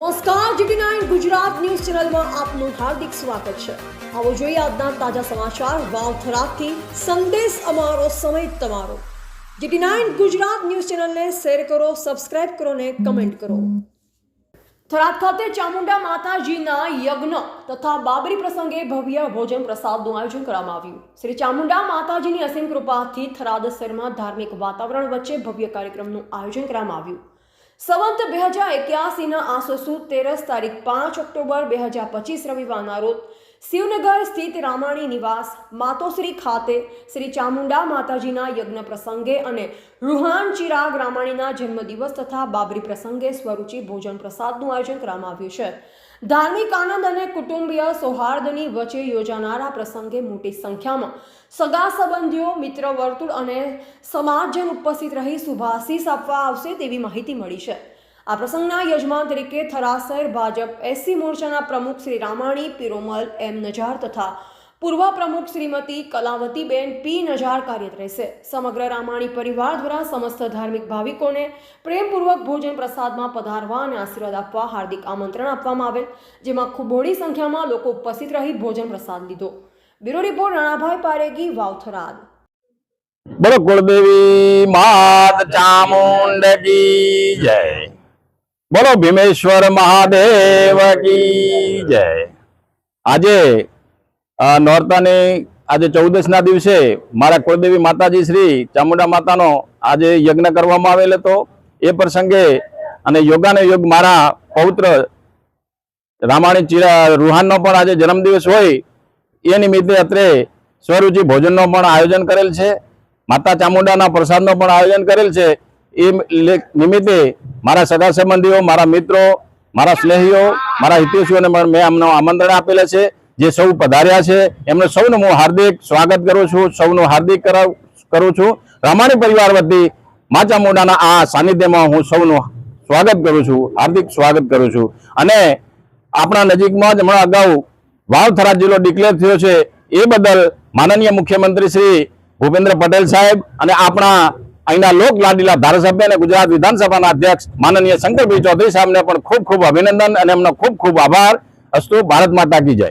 નમસ્કાર GT nine Gujarat news ચેનલમાં આપનું હાર્દિક સ્વાગત છે. આવો જોઈએ આજના તાજા સમાચાર વાવથરાથી સંદેશ અમારો સમય તમારો. જીટી નાઇન ગુજરાત ન્યૂઝ ચેનલને શેર કરો, સબસ્ક્રાઇબ કરો ને કમેન્ટ કરો. થરાદ ખાતે ચામુંડા માતાજીના યજ્ઞ તથા બાબરી પ્રસંગે ભવ્ય ભોજન પ્રસાદનું આયોજન કરવામાં આવ્યું. શ્રી ચામુંડા માતાજીની અસીમ કૃપાથી થરાદ શહેરમાં ધાર્મિક વાતાવરણ વચ્ચે ભવ્ય કાર્યક્રમનું આયોજન કરવામાં આવ્યું. સંવંત બે હજાર એક્યાસીના આસો સુદ તેરસ તારીખ પાંચ ઓક્ટોબર બે હજાર પચીસ રવિવારના રોજ શિવનગર સ્થિત રામાણી નિવાસ માતોશ્રી ખાતે શ્રી ચામુંડા માતાજીના યજ્ઞ પ્રસંગે અને રૂહાન ચિરાગ રામાણીના જન્મદિવસ તથા બાબરી પ્રસંગે સ્વરૂચિ ભોજન પ્રસાદનું આયોજન કરવામાં આવ્યું છે. ધાર્મિક આનંદ અને કુટુંબીય સૌહાર્દની વચ્ચે યોજાનારા પ્રસંગે મોટી સંખ્યામાં સગા સંબંધીઓ, મિત્ર, વર્તુળ અને સમાજજન ઉપસ્થિત રહી શુભાશીષ આપવા આવશે તેવી માહિતી મળી છે. આ પ્રસંગના યજમાન તરીકે થરાસર ભાજપ એસસી મોરચાના પ્રમુખ શ્રી રામાણી, પિરોમલ, એમ નજાર તથા પૂર્વ પ્રમુખ શ્રીમતી કલાવતીબેન પી નજાર કાર્યરત રહેશે. સમગ્ર રામાણી પરિવાર દ્વારા સમસ્ત ધાર્મિક ભાવિકોને પ્રેમપૂર્વક ભોજન પ્રસાદમાં પધારવા અને આશીર્વાદ આપવા હાર્દિક આમંત્રણ આપવામાં આવેલ, જેમાં ખૂબ મોટી સંખ્યામાં લોકો ઉપસ્થિત રહી ભોજન પ્રસાદ લીધો. Bureau report, Ranabhai Paregi, Vavtharad. બોલો, કુળદેવી માત ચામુંડ જય. બોલો ભીમેશ્વર મહાદેવ કી જય. આજે નોરતાની આજે ચૌદસના દિવસે મારા કુળદેવી માતાજી શ્રી ચામુંડા માતાનો આજે યજ્ઞ કરવામાં આવેલ હતો. એ પ્રસંગે અને યોગાને યોગ મારા પૌત્ર રામાણી ચિરા રૂહાનનો પણ આજે જન્મદિવસ હોય, એ નિમિત્તે અત્રે સ્વરૂચિ ભોજનનો પણ આયોજન કરેલ છે. માતા ચામુંડાના પ્રસાદનો પણ આયોજન કરેલ છે. એ નિમિત્તે મારા સગા સંબંધીઓ, મારા મિત્રો, મારા સ્નેહીઓ, મારા હિતેશીઓને પણ મેં અમને આમંત્રણ આપેલા છે, જે સૌ પધાર્યા છે. એમને સૌનું હું હાર્દિક સ્વાગત કરું છું, સૌનું હાર્દિક કરું છું. રામાણી પરિવાર વતી માચા મોઢાના આ સાનિધ્યમાં હું સૌનું સ્વાગત કરું છું, હાર્દિક સ્વાગત કરું છું. અને આપણા નજીકમાં જ હમણાં અગાઉ વાવથરા જિલ્લો ડિક્લેર થયો છે. એ બદલ માનનીય મુખ્યમંત્રી શ્રી ભૂપેન્દ્ર પટેલ સાહેબ અને આપણા અહીંના લોક લાડીલા ધારાસભ્ય અને ગુજરાત વિધાનસભાના અધ્યક્ષ માનનીય શંકરભાઈ ચૌધરી સાહેબને પણ ખૂબ ખૂબ અભિનંદન અને એમનો ખૂબ ખૂબ આભાર. અસ્તુ ભારત માતા કી જય.